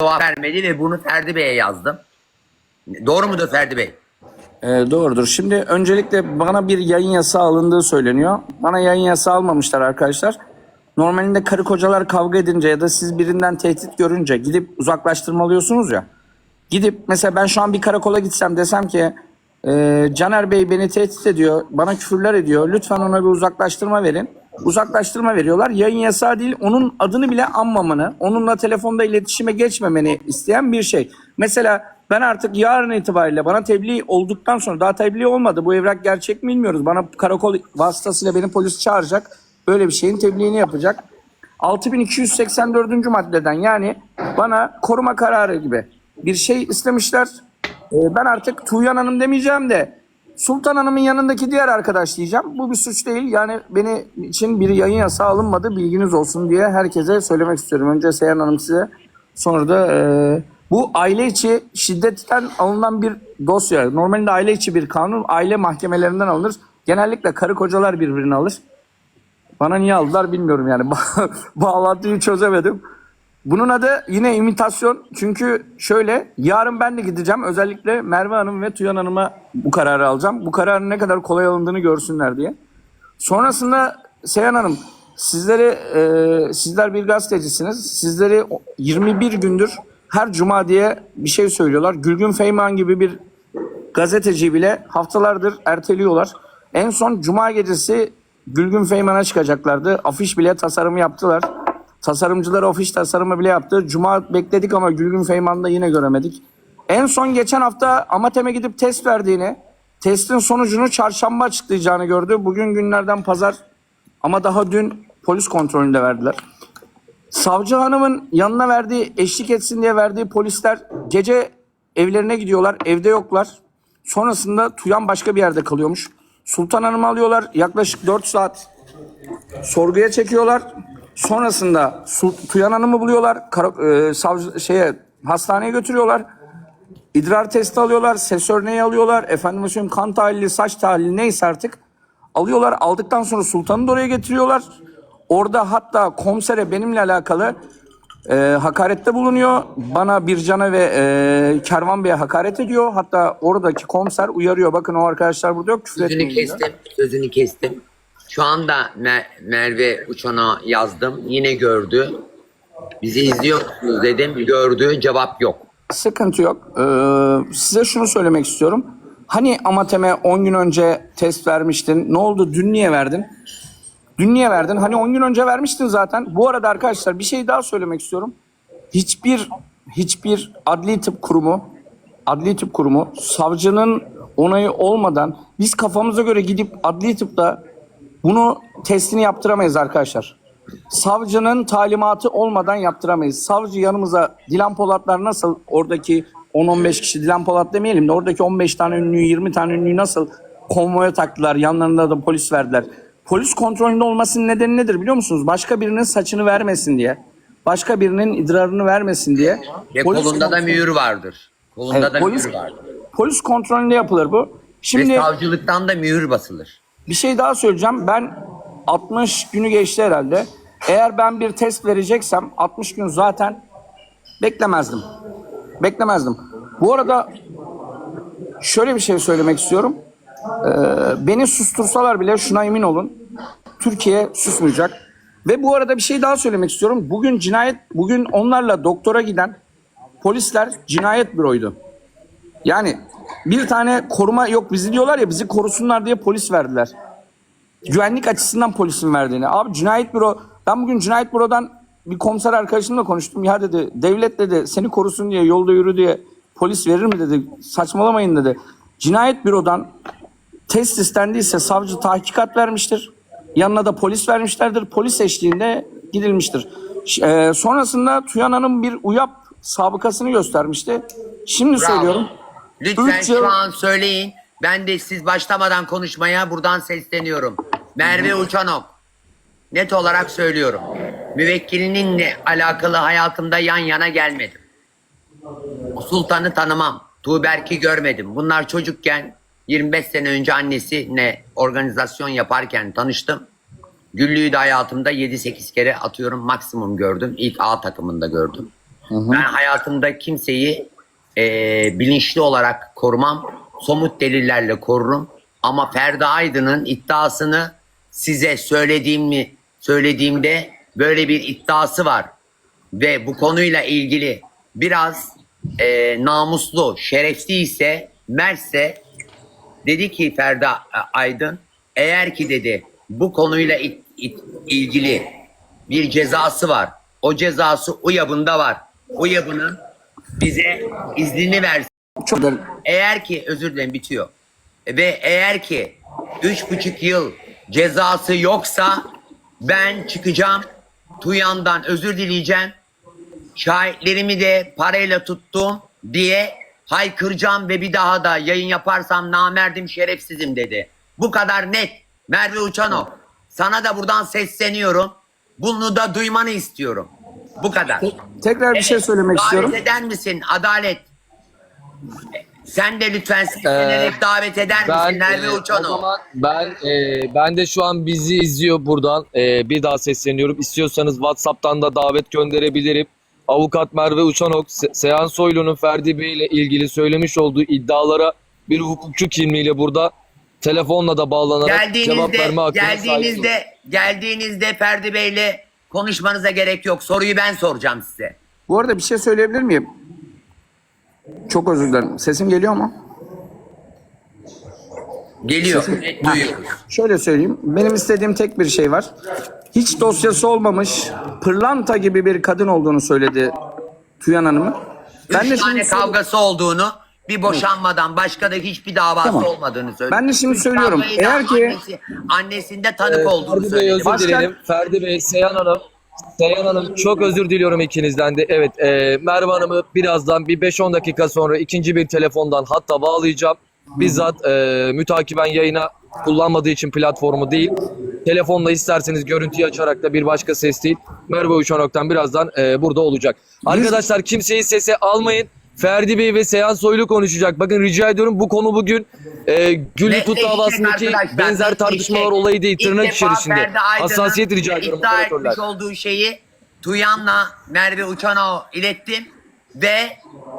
cevap vermedi ve bunu Ferdi Bey'e yazdım. Doğru mudur Ferdi Bey? Ee, doğrudur. Şimdi öncelikle bana bir yayın yasağı alındığı söyleniyor. Bana yayın yasağı almamışlar arkadaşlar. Normalinde karı kocalar kavga edince ya da siz birinden tehdit görünce gidip uzaklaştırma alıyorsunuz ya. Gidip mesela ben şu an bir karakola gitsem desem ki e, Caner Bey beni tehdit ediyor, bana küfürler ediyor. Lütfen ona bir uzaklaştırma verin. Uzaklaştırma veriyorlar. Yayın yasağı değil, onun adını bile anmamanı, onunla telefonda iletişime geçmemeni isteyen bir şey. Mesela ben artık yarın itibariyle bana tebliğ olduktan sonra daha tebliğ olmadı. Bu evrak gerçek mi bilmiyoruz. Bana karakol vasıtasıyla beni polis çağıracak. Böyle bir şeyin tebliğini yapacak. 6284. maddeden yani bana koruma kararı gibi bir şey istemişler. Ee, ben artık Tuğyan Hanım demeyeceğim de Sultan Hanım'ın yanındaki diğer arkadaş diyeceğim. Bu bir suç değil. Yani beni için bir yayın yasağı alınmadı. Bilginiz olsun diye herkese söylemek istiyorum. Önce Seyhan Hanım size sonra da e, bu aile içi şiddetten alınan bir dosya. Normalde aile içi bir kanun aile mahkemelerinden alınır. Genellikle karı kocalar birbirini alır. Bana niye aldılar bilmiyorum yani. Bağlantıyı çözemedim. Bunun adı yine imitasyon. Çünkü şöyle yarın ben de gideceğim. Özellikle Merve Hanım ve Tuyan Hanım'a bu kararı alacağım. Bu kararın ne kadar kolay alındığını görsünler diye. Sonrasında Seyhan Hanım sizleri e, sizler bir gazetecisiniz. Sizleri o- 21 gündür her cuma diye bir şey söylüyorlar. Gülgün Feyman gibi bir gazeteci bile haftalardır erteliyorlar. En son cuma gecesi Gülgün Feyman'a çıkacaklardı. Afiş bile tasarımı yaptılar. Tasarımcılar afiş tasarımı bile yaptı. Cuma bekledik ama Gülgün Feyman'da yine göremedik. En son geçen hafta Amatem'e gidip test verdiğini, testin sonucunu çarşamba açıklayacağını gördü. Bugün günlerden pazar ama daha dün polis kontrolünde verdiler. Savcı hanımın yanına verdiği, eşlik etsin diye verdiği polisler gece evlerine gidiyorlar, evde yoklar. Sonrasında Tuyan başka bir yerde kalıyormuş. Sultan Hanım'ı alıyorlar, yaklaşık 4 saat sorguya çekiyorlar. Sonrasında Tuyan Hanım'ı buluyorlar, kara- e, savcı, şeye, hastaneye götürüyorlar. İdrar testi alıyorlar, ses örneği alıyorlar, efendim söyleyeyim kan tahlili, saç tahlili neyse artık. Alıyorlar, aldıktan sonra Sultan'ı da oraya getiriyorlar. Orada hatta komisere benimle alakalı e, hakarette bulunuyor. Bana Bircan'a ve e, Kervan Bey'e hakaret ediyor. Hatta oradaki komiser uyarıyor. Bakın o arkadaşlar burada yok küfür Sözünü etmeyin diyor. kestim. Sözünü kestim. Şu anda Mer- Merve Uçan'a yazdım. Yine gördü. Bizi izliyor musunuz dedim. Gördü. Cevap yok. Sıkıntı yok. Ee, size şunu söylemek istiyorum. Hani Amatem'e 10 gün önce test vermiştin. Ne oldu? Dün niye verdin? Dün niye verdin? Hani 10 gün önce vermiştin zaten. Bu arada arkadaşlar bir şey daha söylemek istiyorum. Hiçbir hiçbir adli tıp kurumu adli tıp kurumu savcının onayı olmadan biz kafamıza göre gidip adli tıpta bunu testini yaptıramayız arkadaşlar. Savcının talimatı olmadan yaptıramayız. Savcı yanımıza Dilan Polatlar nasıl oradaki 10-15 kişi Dilan Polat demeyelim de oradaki 15 tane ünlüyü 20 tane ünlüyü nasıl konvoya taktılar yanlarında da polis verdiler. Polis kontrolünde olmasının nedeni nedir biliyor musunuz? Başka birinin saçını vermesin diye. Başka birinin idrarını vermesin diye. Ve Polis kolunda da kontrol- mühür vardır. Kolunda Evet, da polis, mühür vardır. polis kontrolünde yapılır bu. Ve Şimdi savcılıktan da mühür basılır. Bir şey daha söyleyeceğim. Ben 60 günü geçti herhalde. Eğer ben bir test vereceksem 60 gün zaten beklemezdim. Beklemezdim. Bu arada şöyle bir şey söylemek istiyorum. Ee, beni sustursalar bile şuna emin olun. Türkiye susmayacak. Ve bu arada bir şey daha söylemek istiyorum. Bugün cinayet, bugün onlarla doktora giden polisler cinayet büroydu. Yani bir tane koruma yok bizi diyorlar ya bizi korusunlar diye polis verdiler. Güvenlik açısından polisin verdiğini. Abi cinayet büro ben bugün cinayet bürodan bir komiser arkadaşımla konuştum. Ya dedi devlet dedi seni korusun diye yolda yürü diye polis verir mi dedi. Saçmalamayın dedi. Cinayet bürodan test istendiyse savcı tahkikat vermiştir. Yanına da polis vermişlerdir. Polis eşliğinde gidilmiştir. Ş- e, sonrasında Tuyan Hanım bir UYAP sabıkasını göstermişti. Şimdi Bravo. söylüyorum. Lütfen Üç yıl- şu an söyleyin. Ben de siz başlamadan konuşmaya buradan sesleniyorum. Merve Uçanok. Net olarak söylüyorum. Müvekkilininle alakalı hayatımda yan yana gelmedim. O sultanı tanımam. Tuğberk'i görmedim. Bunlar çocukken 25 sene önce annesine organizasyon yaparken tanıştım. Güllü'yü de hayatımda 7-8 kere atıyorum maksimum gördüm. İlk A takımında gördüm. Ben hayatımda kimseyi e, bilinçli olarak korumam. Somut delillerle korurum. Ama Ferdi Aydın'ın iddiasını size söylediğimi söylediğimde böyle bir iddiası var. Ve bu konuyla ilgili biraz e, namuslu, şerefli ise, mertse dedi ki Ferda Aydın eğer ki dedi bu konuyla it- it- ilgili bir cezası var. O cezası UYAB'ında var. UYAB'ının bize iznini versin. Çok. Eğer ki özür dilerim bitiyor. Ve eğer ki üç buçuk yıl cezası yoksa ben çıkacağım. Tuyan'dan özür dileyeceğim. Şahitlerimi de parayla tuttum diye haykıracağım ve bir daha da yayın yaparsam namerdim şerefsizim dedi. Bu kadar net. Merve Uçanok. Sana da buradan sesleniyorum. Bunu da duymanı istiyorum. Bu kadar. Tekrar bir şey söylemek davet istiyorum. eder misin? Adalet. Sen de lütfen seslenerek davet eder misin? Ben Merve e, o Uçanok. zaman ben e, ben de şu an bizi izliyor buradan. E, bir daha sesleniyorum. İstiyorsanız WhatsApp'tan da davet gönderebilirim. Avukat Merve Uçanok, Se- Seyhan Soylu'nun Ferdi Bey ile ilgili söylemiş olduğu iddialara bir hukukçu kimliğiyle burada telefonla da bağlanarak cevap Geldiğinizde, verme hakkına sahibim. geldiğinizde, geldiğinizde Ferdi Bey'le konuşmanıza gerek yok. Soruyu ben soracağım size. Bu arada bir şey söyleyebilir miyim? Çok özür dilerim. Sesim geliyor mu? Geliyor. Net duyuyoruz. Şöyle söyleyeyim. Benim istediğim tek bir şey var. Hiç dosyası olmamış pırlanta gibi bir kadın olduğunu söyledi Tuyan Hanım'ın. Ben de Üç tane kavgası olduğunu, bir boşanmadan başka da hiçbir davası Tamam. olmadığını söyledi. Ben de şimdi söylüyorum, eğer ki- annesi, annesinde tanık Ee, olduğunu Ferdi Bey söyledi. özür Başkan- dilerim. Ferdi Bey, Seyhan Hanım. Seyhan Hanım çok özür diliyorum ikinizden de. Evet e, Merve Hanım'ı birazdan bir 5-10 dakika sonra ikinci bir telefondan hatta bağlayacağım. Bizzat e, mütakiben yayına kullanmadığı için platformu değil. Telefonla isterseniz görüntüyü açarak da bir başka ses değil. Merve Uçanok'tan birazdan e, burada olacak. Arkadaşlar kimseyi sese almayın. Ferdi Bey ve Seyhan Soylu konuşacak. Bakın rica ediyorum bu konu bugün e, Güllü Tut davasındaki benzer tartışmalar olayı değil. Tırnak içerisinde. Hassasiyet rica ediyorum iddia etmiş olduğu şeyi Tuyan'la Merve Uçan'a ilettim ve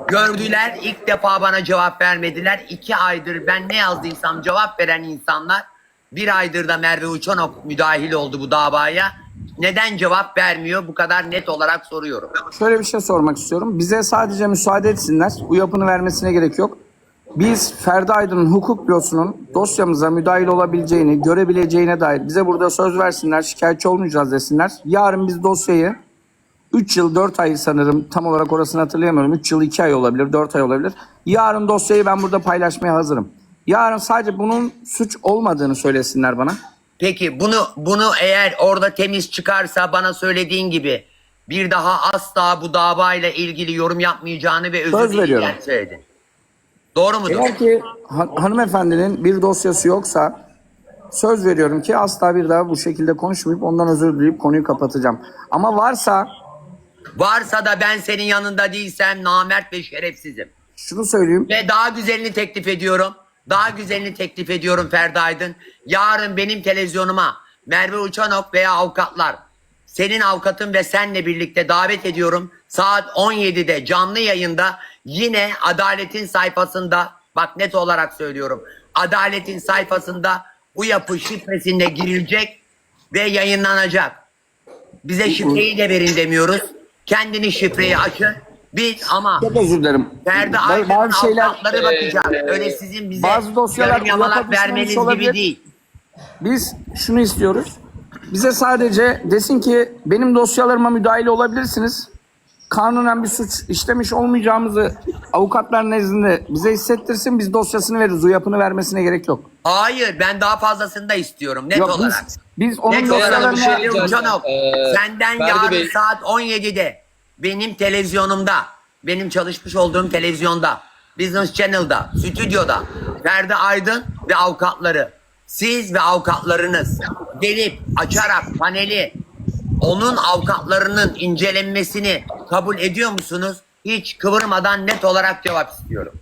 gördüler ilk defa bana cevap vermediler. İki aydır ben ne yazdıysam cevap veren insanlar bir aydır da Merve Uçanok müdahil oldu bu davaya. Neden cevap vermiyor bu kadar net olarak soruyorum. Şöyle bir şey sormak istiyorum. Bize sadece müsaade etsinler. Bu yapını vermesine gerek yok. Biz Ferdi Aydın'ın hukuk bürosunun dosyamıza müdahil olabileceğini, görebileceğine dair bize burada söz versinler, şikayetçi olmayacağız desinler. Yarın biz dosyayı 3 yıl 4 ay sanırım tam olarak orasını hatırlayamıyorum. 3 yıl 2 ay olabilir, 4 ay olabilir. Yarın dosyayı ben burada paylaşmaya hazırım. Yarın sadece bunun suç olmadığını söylesinler bana. Peki bunu bunu eğer orada temiz çıkarsa bana söylediğin gibi bir daha asla bu davayla ilgili yorum yapmayacağını ve özür Söz veriyorum. dileyeceğini söyledin. Doğru mudur? Eğer ki han- hanımefendinin bir dosyası yoksa söz veriyorum ki asla bir daha bu şekilde konuşmayıp ondan özür dileyip konuyu kapatacağım. Ama varsa Varsa da ben senin yanında değilsem namert ve şerefsizim. şunu söyleyeyim. Ve daha güzelini teklif ediyorum. Daha güzelini teklif ediyorum Ferdi Aydın. Yarın benim televizyonuma Merve Uçanok veya avukatlar senin avukatın ve senle birlikte davet ediyorum. Saat 17'de canlı yayında yine Adalet'in sayfasında bak net olarak söylüyorum. Adalet'in sayfasında bu yapı şifresinde girilecek ve yayınlanacak. Bize şifreyi de verin demiyoruz. Kendini şifreyi açın. Biz ama Çok özür dilerim. Ferdi Aydın'ın bazı şeyler avukatları bakacak. Öyle sizin bize bazı dosyalar yarım yamalak yapabilmiş vermeniz gibi olabilir. değil. biz şunu istiyoruz. Bize sadece desin ki benim dosyalarıma müdahil olabilirsiniz. Kanunen bir suç işlemiş olmayacağımızı avukatlar nezdinde bize hissettirsin. Biz dosyasını veririz. O yapını vermesine gerek yok. Hayır ben daha fazlasını da istiyorum net Yok olarak. biz, biz onun Net olarak bir şey dosyalarına... diyeceğim. Canok, Ee, senden Ferdi yarın Bey. saat 17'de benim televizyonumda, benim çalışmış olduğum televizyonda, Business Channel'da, stüdyoda Ferdi Aydın ve avukatları, siz ve avukatlarınız gelip açarak paneli onun avukatlarının incelenmesini kabul ediyor musunuz? Hiç kıvırmadan net olarak cevap istiyorum.